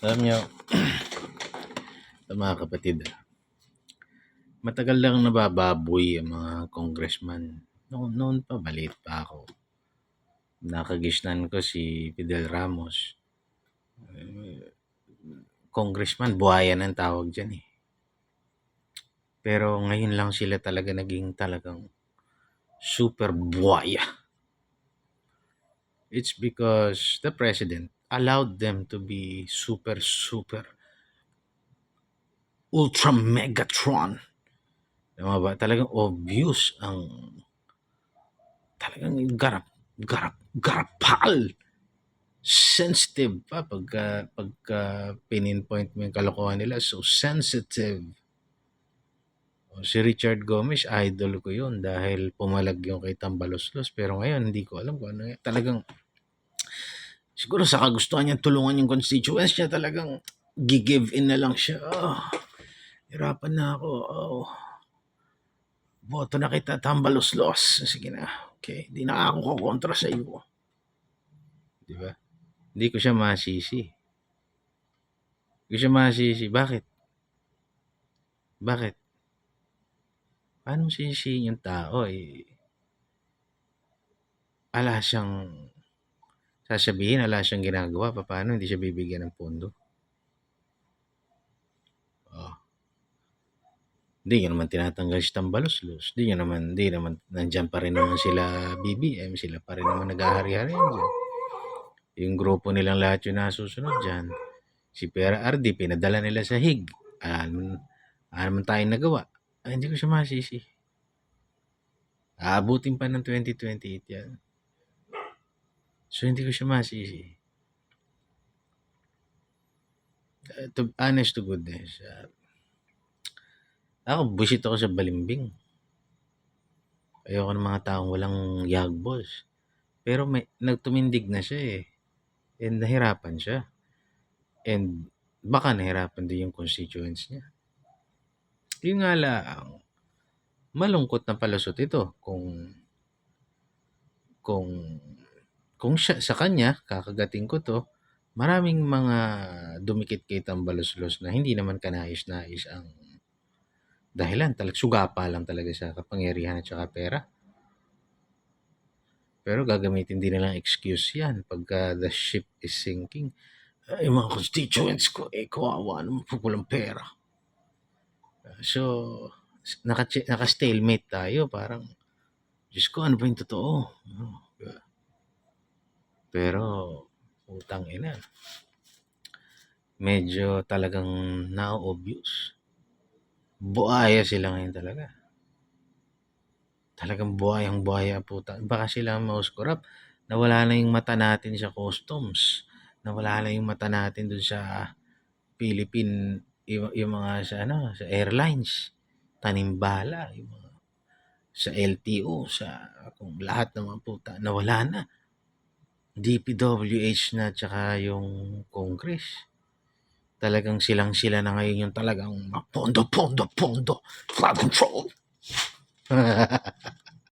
Alam niyo, ito mga kapatid, matagal lang nabababoy ang mga congressman. Noon, noon pa, maliit pa ako. Nakagisnan ko si Fidel Ramos. Eh, Congressman, buhayan ang tawag dyan eh. Pero ngayon lang sila talaga naging talagang super buhaya. It's because the president allowed them to be super, super ultra megatron. Tama ba? Talagang obvious ang talagang garap, garap, garapal. Sensitive pa pagka, pagka pininpoint mo yung kalokohan nila. So sensitive. O, Si Richard Gomez, idol ko yun dahil pumalag yung kay Tambaloslos. Pero ngayon, hindi ko alam kung ano. Talagang, siguro sa kagustuhan niya tulungan yung constituents niya, talagang gigive in na lang siya. Oh, hirapan na ako. Oh, boto na kita, Tambaloslos. Sige na. Okay, di na ako kukontra sa iyo. Di ba? Hindi ko siya masisi. Hindi ko siya masisi. Bakit? Bakit? Paano mo sisisihin yung tao eh? Ala siyang sasabihin, ala siyang ginagawa, pa- paano hindi siya bibigyan ng pondo? Oh. Hindi nyo naman tinatanggal si Tambaloslos. Hindi nyo naman, hindi naman, nandyan pa rin naman sila BBM, sila pa rin naman naghahari-harian dyan. Yung grupo nilang lahat yung nasusunod dyan. Si Pera RD, pinadala nila sa HIG. Ano, ano naman tayong nagawa? Ay, hindi ko siya masisi. Aabutin pa ng 2028 yan. So, hindi ko siya masisi. Uh, to, honest to goodness, uh, ako, busit ako sa balimbing. Ayoko ng mga taong walang yagbos. Pero may, nagtumindig na siya eh. And nahirapan siya. And baka nahirapan din yung constituents niya. Yun nga lang, malungkot na palusot ito kung kung kung siya sa kanya kakagating ko to maraming mga dumikit kay Tambaloslos na hindi naman kanais-nais ang dahilan talag sugapa lang talaga sa kapangyarihan at saka pera pero gagamitin din nilang excuse yan pagka the ship is sinking ay mga constituents ko eh kawawa naman po walang pera so naka, naka-stalemate tayo. Parang, Diyos ko, ano ba yung totoo? Pero, utang ina. Medyo talagang na-obvious. Buaya sila ngayon talaga. Talagang buhayang buhaya puta. Baka sila corrupt. Nawala na yung mata natin sa customs. Nawala na yung mata natin dun sa Philippine, yung, yung mga sa, ano, sa airlines tanimbala, yung mga, sa LTO, sa kung lahat ng mga puta, nawala na. DPWH na tsaka yung Congress. Talagang silang sila na ngayon yung talagang pondo, pondo, pondo, flood control.